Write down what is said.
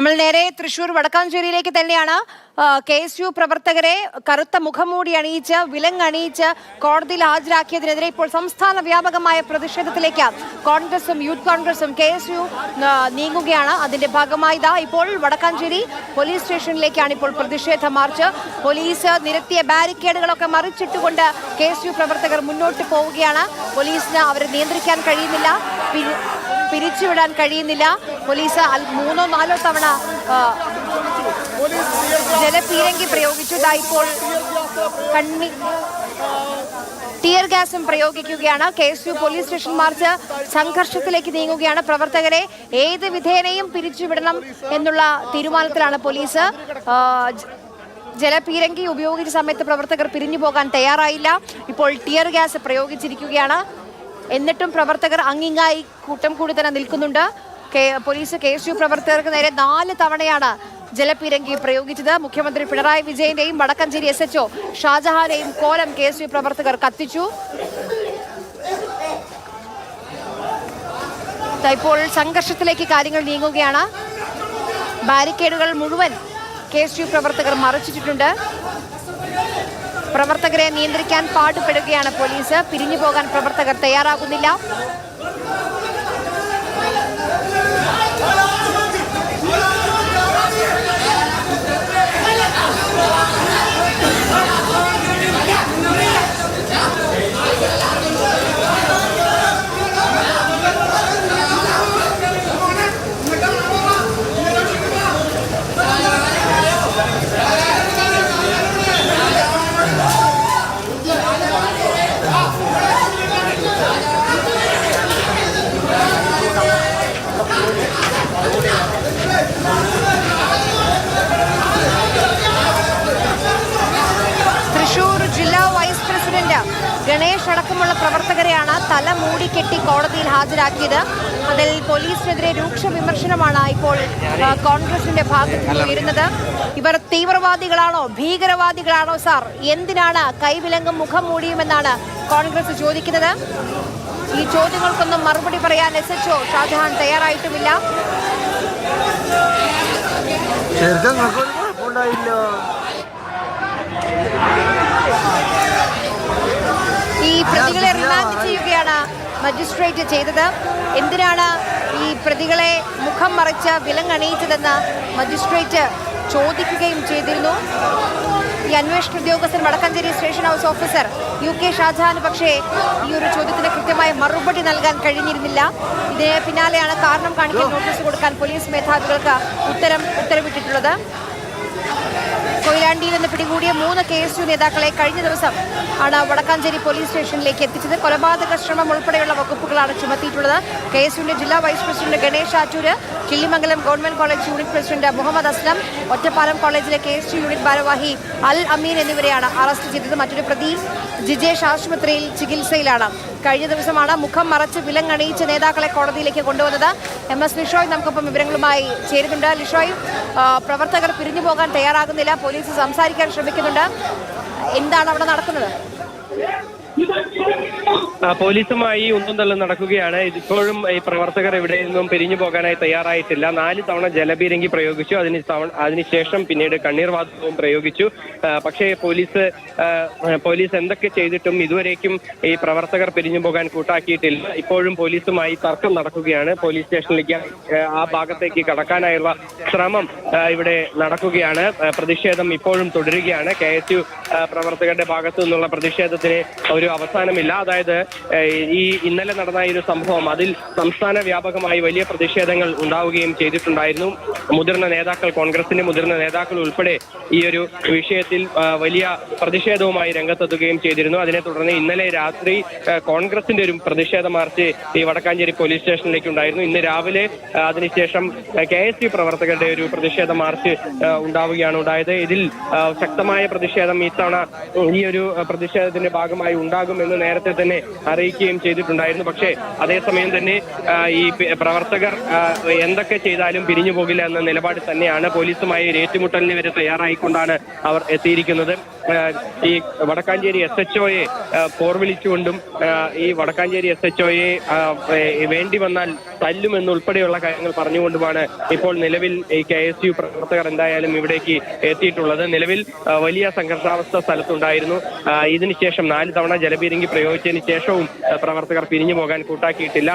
നമ്മൾ നേരെ തൃശൂർ വടക്കാഞ്ചേരിയിലേക്ക് തന്നെയാണ് കെ എസ് യു പ്രവർത്തകരെ കറുത്ത മുഖംമൂടി അണിയിച്ച് വിലങ്ങണിയിച്ച് കോടതിയിൽ ഹാജരാക്കിയതിനെതിരെ ഇപ്പോൾ സംസ്ഥാന വ്യാപകമായ പ്രതിഷേധത്തിലേക്ക് കോൺഗ്രസും യൂത്ത് കോൺഗ്രസും കെ എസ് യു നീങ്ങുകയാണ്. അതിന്റെ ഭാഗമായി ഇപ്പോൾ വടക്കാഞ്ചേരി പോലീസ് സ്റ്റേഷനിലേക്കാണ് ഇപ്പോൾ പ്രതിഷേധ മാർച്ച്. പോലീസ് നിരത്തിയ ബാരിക്കേഡുകളൊക്കെ മറിച്ചിട്ടുകൊണ്ട് കെ എസ് യു പ്രവർത്തകർ മുന്നോട്ട് പോവുകയാണ്. പോലീസിന് അവരെ നിയന്ത്രിക്കാൻ കഴിയുന്നില്ല. പിരിച്ചുവിടാൻ കഴിയുന്നില്ല. പോലീസ് മൂന്നോ നാലോ തവണ ജലപീരങ്കി പ്രയോഗിച്ചു ദാ ഇപ്പോൾ കണ്ണി ടിയർ ഗ്യാസും പ്രയോഗിക്കുകയാണ്. K S U police station march സംഘർഷത്തിലേക്ക് നീങ്ങുകയാണ്. പ്രവർത്തകരെ ഏത് വിധേനയും പിരിച്ചുവിടണം എന്നുള്ള തീരുമാനത്തിലാണ് പോലീസ്. ജലപീരങ്കി ഉപയോഗിച്ച സമയത്ത് പ്രവർത്തകർ പിരിഞ്ഞു പോകാൻ തയ്യാറായില്ല. ഇപ്പോൾ ടിയർ ഗ്യാസ് പ്രയോഗിച്ചിരിക്കുകയാണ്. എന്നിട്ടും പ്രവർത്തകർ അങ്ങിങ്ങായി കൂട്ടം കൂടി തന്നെ നിൽക്കുന്നുണ്ട്. പോലീസ് കെ എസ് യു പ്രവർത്തകർക്ക് നേരെ നാല് തവണയാണ് ജലപീരങ്കി പ്രയോഗിച്ചത്. മുഖ്യമന്ത്രി പിണറായി വിജയന്റെയും വടക്കഞ്ചേരി എസ് എച്ച്ഒ ഷാജഹാനെയും കോലം കെ എസ് യു പ്രവർത്തകർ കത്തിച്ചു. ഇപ്പോൾ സംഘർഷത്തിലേക്ക് കാര്യങ്ങൾ നീങ്ങുകയാണ്. ബാരിക്കേഡുകൾ മുഴുവൻ കെ എസ് യു പ്രവർത്തകർ മറച്ചിട്ടിട്ടുണ്ട്. പ്രവർത്തകരെ നിയന്ത്രിക്കാൻ പാടുപെടുകയാണ് പോലീസ്. പിരിഞ്ഞു പോകാൻ പ്രവർത്തകർ തയ്യാറാകുന്നില്ല തൃശൂർ ജില്ലാ വൈസ് പ്രസിഡന്റ് ഗണേഷ് അടക്കമുള്ള പ്രവർത്തകരെയാണ് തല മൂടിക്കെട്ടി കോടതിയിൽ ഹാജരാക്കിയത്. അതിൽ പോലീസിനെതിരെ രൂക്ഷ വിമർശനമാണ് ഇപ്പോൾ കോൺഗ്രസിന്റെ ഭാഗത്ത് ഉയരുന്നത്. ഇവർ തീവ്രവാദികളാണോ? ഭീകരവാദികളാണോ സാർ? എന്തിനാണ് കൈവിലങ്ങും മുഖം മൂടിയുമെന്നാണ് കോൺഗ്രസ് ചോദിക്കുന്നത്. ഈ ചോദ്യങ്ങൾക്കൊന്നും മറുപടി പറയാൻ എസ് എച്ച് ഒ ഷാജഹാൻ തയ്യാറായിട്ടുമില്ല. ശരിക്കും മജിസ്ട്രേറ്റ് ചെയ്തത്. എന്തിനാണ് ഈ പ്രതികളെ മുഖം മറച്ച് വിലങ്ങണിയിച്ചതെന്ന് മജിസ്ട്രേറ്റ് ചോദിക്കുകയും ചെയ്തിരുന്നു. ഈ അന്വേഷണ ഉദ്യോഗസ്ഥൻ Vadakkanchery station house officer U K ഷാജഹാന് പക്ഷേ ഈ ഒരു ചോദ്യത്തിന് കൃത്യമായ മറുപടി നൽകാൻ കഴിഞ്ഞിരുന്നില്ല. ഇതിന് പിന്നാലെയാണ് കാരണം കാണിക്കാൻ നോട്ടീസ് കൊടുക്കാൻ പോലീസ് മേധാവികൾക്ക് ഉത്തരം ഉത്തരവിട്ടിട്ടുള്ളത്. കൊയിലാണ്ടിയിൽ നിന്ന് പിടികൂടിയ മൂന്ന് കെ എസ് യു നേതാക്കളെ കഴിഞ്ഞ ദിവസം ആണ് വടക്കാഞ്ചേരി പോലീസ് സ്റ്റേഷനിലേക്ക് എത്തിച്ചത്. കൊലപാതക ശ്രമം ഉൾപ്പെടെയുള്ള വകുപ്പുകളാണ് ചുമത്തിയിട്ടുള്ളത്. കെ എസ് യുവിന്റെ ജില്ലാ vice president Ganesh Attoor Killimangalam government college unit president Muhammad Aslam Ottapalam കോളേജിലെ കെ എസ് യു യൂണിറ്റ് ഭാരവാഹി അൽ അമീൻ എന്നിവരെയാണ് അറസ്റ്റ് ചെയ്തത്. മറ്റൊരു പ്രതി ജിജേഷ് ആശുപത്രിയിൽ ചികിത്സയിലാണ്. കഴിഞ്ഞ ദിവസമാണ് മുഖം മറച്ച് വിലങ്ങണിയിച്ച നേതാക്കളെ കോടതിയിലേക്ക് കൊണ്ടുവന്നത്. എം എസ് ലിഷോയ് നമുക്കൊപ്പം വിവരങ്ങളുമായി ചേരുന്നുണ്ട്. ലിഷോയ് പ്രവർത്തകർ പിരിഞ്ഞു പോകാൻ തയ്യാറാകുന്നില്ല. പോലീസ് സംസാരിക്കാൻ ശ്രമിക്കുന്നുണ്ട്. എന്താണ് അവിടെ നടക്കുന്നത്? പോലീസുമായി ഒന്നും തള്ളും നടക്കുകയാണ്. ഇപ്പോഴും ഈ പ്രവർത്തകർ എവിടെ നിന്നും പിരിഞ്ഞു പോകാനായി തയ്യാറായിട്ടില്ല. നാല് തവണ ജലപീരങ്കി പ്രയോഗിച്ചു. അതിന് അതിനുശേഷം പിന്നീട് കണ്ണീർവാതകവും പ്രയോഗിച്ചു. പക്ഷേ പോലീസ് പോലീസ് എന്തൊക്കെ ചെയ്തിട്ടും ഇതുവരേക്കും ഈ പ്രവർത്തകർ പിരിഞ്ഞു പോകാൻ കൂട്ടാക്കിയിട്ടില്ല. ഇപ്പോഴും പോലീസുമായി തർക്കം നടക്കുകയാണ്. പോലീസ് സ്റ്റേഷനിലേക്ക് ആ, ഭാഗത്തേക്ക് കടക്കാനായുള്ള ശ്രമം ഇവിടെ നടക്കുകയാണ്. പ്രതിഷേധം ഇപ്പോഴും തുടരുകയാണ്. കെ എസ് യു പ്രവർത്തകരുടെ ഭാഗത്തു നിന്നുള്ള പ്രതിഷേധത്തിന് ഒരു അവസാനമില്ല അതായത് ഈ ഇന്നലെ നടന്ന ഒരു സംഭവം അതിൽ സംസ്ഥാന വ്യാപകമായി വലിയ പ്രതിഷേധങ്ങൾ ഉണ്ടാവുകയും ചെയ്തിട്ടുണ്ടായിരുന്നു. മുതിർന്ന നേതാക്കൾ കോൺഗ്രസിന്റെ മുതിർന്ന നേതാക്കൾ ഉൾപ്പെടെ ഈ ഒരു വിഷയത്തിൽ വലിയ പ്രതിഷേധവുമായി രംഗത്തെത്തുകയും ചെയ്തിരുന്നു. അതിനെ തുടർന്ന് ഇന്നലെ രാത്രി കോൺഗ്രസിന്റെ ഒരു പ്രതിഷേധ മാർച്ച് ഈ വടക്കാഞ്ചേരി പോലീസ് സ്റ്റേഷനിലേക്ക് ഉണ്ടായിരുന്നു ഇന്ന് രാവിലെ അതിനുശേഷം കെ എസ് യു പ്രവർത്തകരുടെ ഒരു പ്രതിഷേധ മാർച്ച് ഉണ്ടാവുകയാണ് ഉണ്ടായത്. ഇതിൽ ശക്തമായ പ്രതിഷേധം ഇത്തവണ ഈ ഒരു പ്രതിഷേധത്തിന്റെ ഭാഗമായി ഉണ്ടാകുമെന്ന് നേരത്തെ തന്നെ അറിയിക്കുകയും ചെയ്തിട്ടുണ്ടായിരുന്നു. പക്ഷേ അതേസമയം തന്നെ ഈ പ്രവർത്തകർ എന്തൊക്കെ ചെയ്താലും പിരിഞ്ഞു പോകില്ല എന്ന നിലപാട് തന്നെയാണ് പോലീസുമായി ഏറ്റുമുട്ടലിന് വരെ തയ്യാറായിക്കൊണ്ടാണ് അവർ എത്തിയിരിക്കുന്നത്. ഈ വടക്കാഞ്ചേരി എസ് എച്ച് ഒയെ പോർവിളിച്ചുകൊണ്ടും ഈ വടക്കാഞ്ചേരി എസ് എച്ച് ഒയെ വേണ്ടി വന്നാൽ തല്ലുമെന്നുൾപ്പെടെയുള്ള കാര്യങ്ങൾ പറഞ്ഞുകൊണ്ടുമാണ് ഇപ്പോൾ നിലവിൽ ഈ കെ എസ് യു പ്രവർത്തകർ എന്തായാലും ഇവിടേക്ക് എത്തിയിട്ടുള്ളത്. നിലവിൽ വലിയ സംഘർഷാവസ്ഥ സ്ഥലത്തുണ്ടായിരുന്നു. ഇതിനുശേഷം നാല് തവണ ജലപീരങ്കി പ്രയോഗിച്ചതിന് ശേഷവും പ്രവർത്തകർ പിരിഞ്ഞു പോകാൻ കൂട്ടാക്കിയിട്ടില്ല.